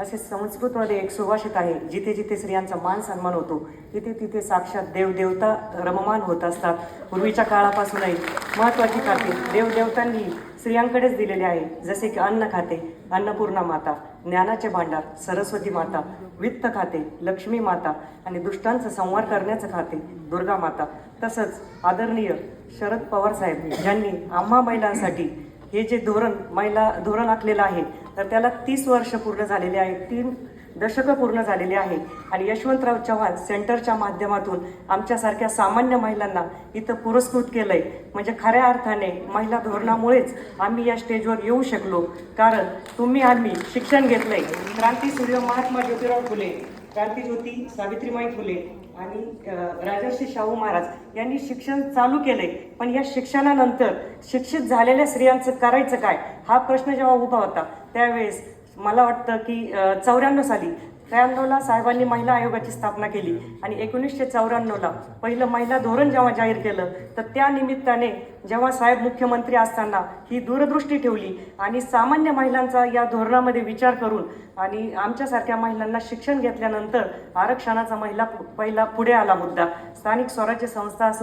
असे संस्कृतमध्ये एक सुभाषित आहे जिथे जिथे स्त्रियांचा मान सन्मान होतो तिथे तिथे साक्षात देवदेवता रममान होत असतात. पूर्वीच्या काळापासूनही महत्त्वाची खाते देवदेवतांनी स्त्रियांकडेच दिलेले आहे जसे की अन्न खाते अन्नपूर्णा माता ज्ञानाचे भांडार सरस्वती माता वित्त खाते लक्ष्मी माता आणि दुष्टांचा संवार करण्याचं खाते दुर्गा माता. तसंच आदरणीय शरद पवार साहेब यांनी आम्हा महिलांसाठी हे जे धोरण महिला धोरण आखलेलं आहे तर त्याला तीस वर्ष पूर्ण झालेले आहे तीन दशकं पूर्ण झालेली आहे. आणि यशवंतराव चव्हाण सेंटरच्या माध्यमातून आमच्यासारख्या सामान्य महिलांना इथं पुरस्कृत केलं आहे म्हणजे खऱ्या अर्थाने महिला धोरणामुळेच आम्ही या स्टेजवर येऊ शकलो. कारण तुम्ही आम्ही शिक्षण घेतलं आहे क्रांती सूर्य महात्मा ज्योतिराव फुले क्रांतीज्योती सावित्रीबाई फुले आणि राजर्षी शाहू महाराज यांनी शिक्षण चालू केले पण या शिक्षणानंतर शिक्षित झालेल्या स्त्रियांचं करायचं काय? हा प्रश्न जेव्हा उभा होता त्यावेळेस मला वाटतं की चौऱ्याण्णव साली त्र्याण्णवला साहेबांनी महिला आयोगाची स्थापना केली आणि एकोणीसशे चौऱ्याण्णवला पहिलं महिला धोरण जेव्हा जाहीर केलं तर त्या निमित्ताने जेव्हा साहेब मुख्यमंत्री असताना ही दूरदृष्टी ठेवली आणि सामान्य महिलांचा या धोरणामध्ये विचार करून आणि आमच्यासारख्या महिलांना शिक्षण घेतल्यानंतर आरक्षणाचा महिला पहिला पुढे आला मुद्दा. स्थानिक स्वराज्य संस्था असू